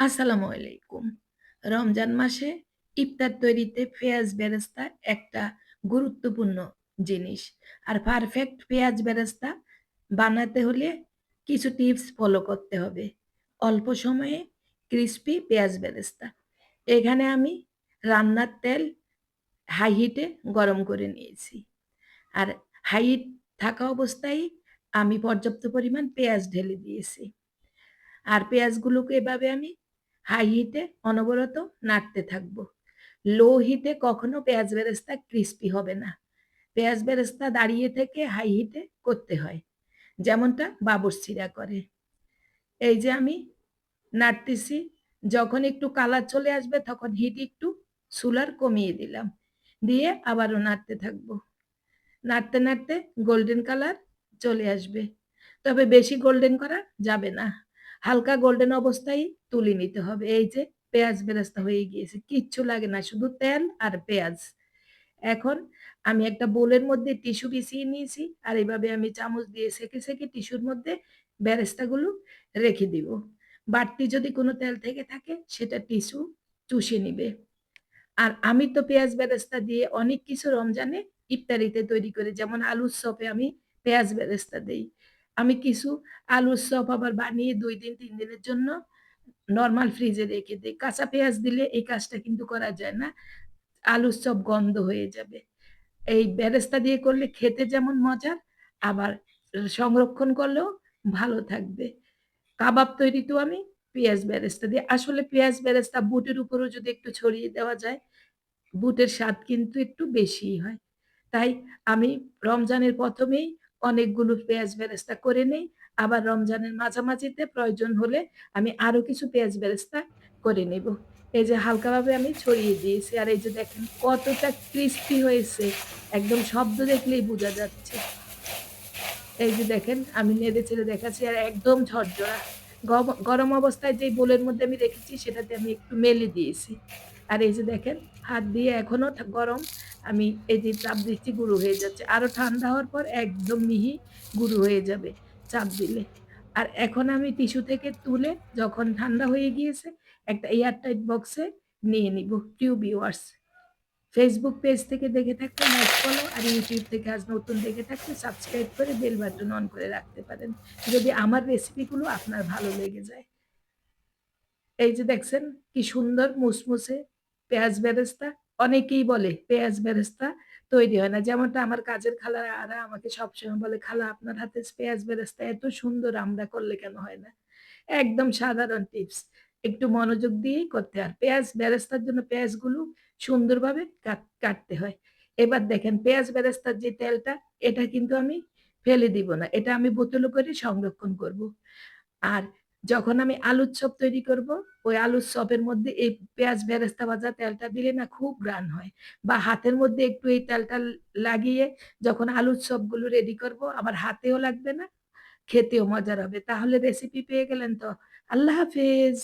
আসসালামু আলাইকুম। রমজান মাসে ইফতার তৈরিতে পেঁয়াজ বেরেস্তা একটা গুরুত্বপূর্ণ জিনিস। আর পারফেক্ট পেঁয়াজ বেরেস্তা বানাতে হলে কিছু টিপস ফলো করতে হবে। অল্প সময়ে ক্রিস্পি পেঁয়াজ বেরেস্তা। এখানে আমি রান্নার তেল হাই হিটে গরম করে নিয়েছি। আর হাই হিট থাকা অবস্থায় আমি পর্যাপ্ত পরিমাণ পেঁয়াজ ঢেলে দিয়েছি। আর পেঁয়াজগুলোকে এভাবে আমি হাই হিটে অনবরত নাড়তে থাকব। লো হিটে কখনো পেঁয়াজ বেরেস্তা ক্রিস্পি হবে না। পেঁয়াজ বেরেস্তা দাঁড়িয়ে থেকে হাই হিটে করতে হয়। যেমনটা বাবুর্চিরা করে। এই যে আমি নাড়তেছি, যখন একটু কালার চলে আসবে তখন হিট একটু সুলার কমিয়ে দিলাম। দিয়ে আবারও নাড়তে থাকব। নাড়তে, নাড়তে গোল্ডেন কালার চলে আসবে। তবে বেশি গোল্ডেন করা যাবে না। হালকা গোল্ডেন অবস্থায় তুলে নিতে হবে। এই যে পেঁয়াজ বেরেস্তা হয়ে গিয়েছে। কিচ্ছু লাগে না। শুধু তেল আর পেঁয়াজ। এখন আমি একটা বোলের মধ্যে টিস্যু বিছিয়ে নিয়েছি। আর এভাবে আমি চামচ দিয়ে সেঁকে, সেঁকে টিস্যুর মধ্যে বেরেস্তাগুলো রেখে দিব। বাড়তি যদি কোনো তেল থেকে থাকে সেটা টিস্যু চুষে নিবে। আর আমি তো পেঁয়াজ বেরেস্তা দিয়ে অনেক কিছু রমজানে ইফতারিতে তৈরি করে যেমন আলুর চপে আমি পেঁয়াজ বেরেস্তা দেই। আমি কিছু আলুর চপ আবার বানিয়ে দুই দিন তিন দিনের জন্য নর্মাল ফ্রিজে রেখে দিই কাঁচা পেঁয়াজ দিলে এই কাজটা কিন্তু করা যায় না। আলুর চপ গন্ধ হয়ে যাবে। এই বেরেস্তা দিয়ে করলে খেতে যেমন মজার, আবার সংরক্ষণ করলেও ভালো থাকবে। কাবাব তৈরি তো আমি পেঁয়াজ বেরেস্তা দিয়ে আসলে পেঁয়াজ বেরেস্তা বুটের উপরেও যদি একটু ছড়িয়ে দেওয়া যায়, বুটের স্বাদ কিন্তু একটু বেশিই হয়। তাই আমি রমজানের ১ম এই অনেকগুলো পেঁয়াজ বেরেস্তা করে নেই। আবার রমজানের মাঝামাঝিতে প্রয়োজন হলে আমি আরও কিছু পেঁয়াজ বেরেস্তা করে নেব। এই যে হালকাভাবে আমি ছড়িয়ে দিয়েছি। আর এই যে দেখেন কতটা ক্রিস্পি হয়েছে। একদম শব্দ দেখলেই বোঝা যাচ্ছে। এই যে দেখেন আমি নেড়ে চেড়ে দেখাচ্ছি আর একদম ঝরঝরা। গরম অবস্থায় যেই বোলের মধ্যে আমি রেখেছি সেটাতে আমি একটু মেলে দিয়েছি। আর এই যে দেখেন হাত দিয়ে এখনও ঠা গরম। আমি এই যে চাপ দিচ্ছি, গুঁড়ো হয়ে যাচ্ছে। আরও ঠান্ডা হওয়ার পর একদম মিহি গুঁড়ো হয়ে যাবে চাপ দিলে। আর এখন আমি টিস্যু থেকে তুলে যখন ঠান্ডা হয়ে গিয়েছে, একটা এয়ার টাইট বক্সে নিয়ে নিব। প্রিয় ভিউয়ার্স ফেসবুক পেজ থেকে দেখে থাকলে লাইক ফলো আর ইউটিউব থেকে আজ নতুন দেখে থাকলে সাবস্ক্রাইব করে বেল বাটন অন করে রাখতে পারেন। যদি আমার রেসিপিগুলো আপনার ভালো লেগে যায়। এই যে দেখছেন কি সুন্দর মুসমুসে পেঁয়াজ বেরেস্তা। অনেকেই বলে পেঁয়াজ বেরেস্তা তৈরি হয় না। যেমনটা আমার কাজের খালারা আমাকে সবসময় বলে, "খালা আপনার হাতে পেঁয়াজ বেরেস্তা এত সুন্দর আমরা করলে কেন হয় না?" একদম সাধারণ টিপস। একটু মনোযোগ দিয়েই করতে হয়। পেঁয়াজ বেরেস্তার জন্য পেঁয়াজগুলো সুন্দরভাবে কাট কাটতে হয়। এবার দেখেন পেঁয়াজ বেরেস্তার যে তেলটা এটা কিন্তু আমি ফেলে দিব না। এটা আমি বোতলে করে সংরক্ষণ করব। আর যখন আমি আলুর চপ তৈরি করব, ওই আলুর চপের মধ্যে এই পেঁয়াজ বেরেস্তা ভাজা তেলটা দিলে না খুব রান হয়। বা হাতের মধ্যে একটু এই তেলটা লাগিয়ে যখন আলুর চপগুলো রেডি করব, আমার হাতেও লাগবে না, খেতেও মজার হবে। তাহলে রেসিপি পেয়ে গেলেন তো। আল্লাহ হাফেজ।